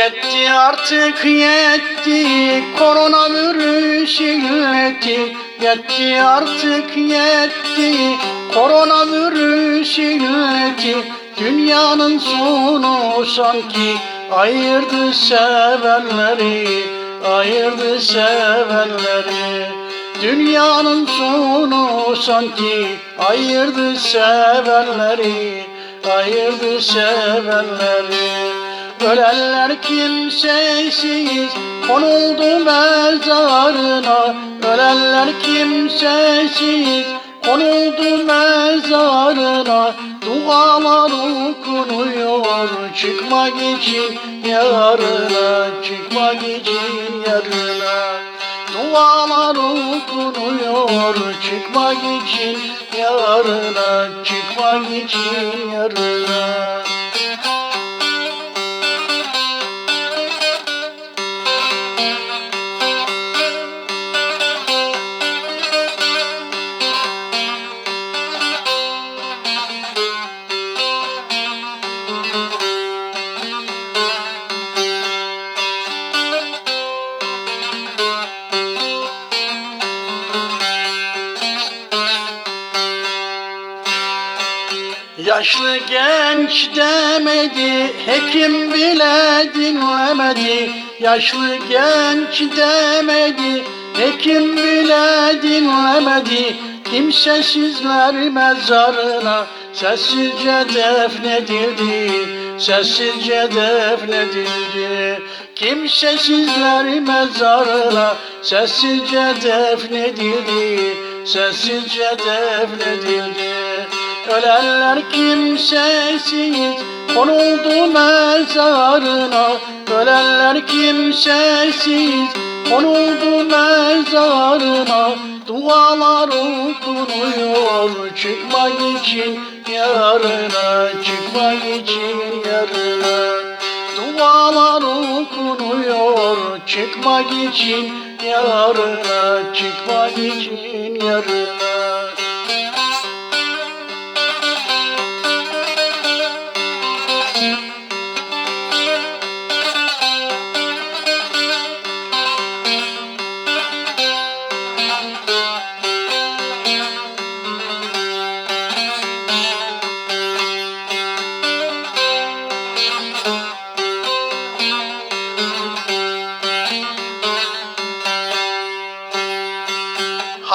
Yetti artık yetti. Koronavirüs illeti. Yetti artık yetti. Koronavirüs illeti. Dünyanın sonu sanki ayırdı sevenleri Ayırdı sevenleri. Dünyanın sonu sanki ayırdı sevenleri Ayırdı sevenleri Ölenler kimsesiz konuldu mezarına Ölenler kimsesiz konuldu mezarına Dualar okunuyor çıkmak için yarına Çıkmak için yarına. Dualar okunuyor çıkmak için yarına Çıkmak için yarına Yaşlı genç demedi, hekim bile dinlemedi. Yaşlı genç demedi, hekim bile dinlemedi. Kimsesizler mezarına sessizce defnedildi, sessizce defnedildi. Kimsesizler mezarına sessizce defnedildi, sessizce defnedildi. Ölenler kimsesiz konuldu mezarına Ölenler kimsesiz konuldu mezarına Dualar okunuyor çıkmak için yarına Çıkmak için yarına. Dualar okunuyor çıkmak için yarına Çıkmak için yarına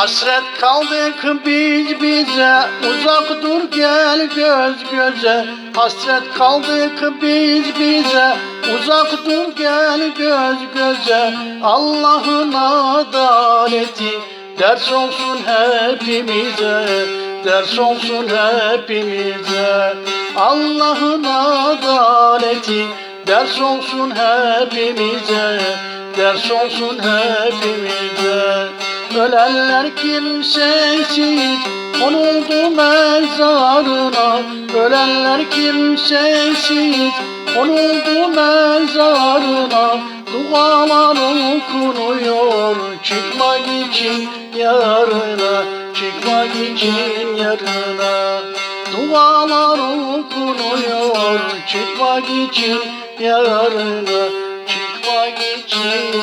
Hasret kaldık biz bize. Uzak dur gel göz göze. Hasret kaldık biz bize. Uzak dur gel göz göze. Allah'ın adaleti Ders olsun hepimize. Ders olsun hepimize. Allah'ın adaleti Ders olsun hepimize. Ders olsun hepimize Ölenler kimsesiz konuldu mezarına Ölenler kimsesiz konuldu mezarına Dualar okunuyor çıkmak için yarına Çıkmak için yarına. Dualar okunuyor çıkmak için yarına Çıkmak için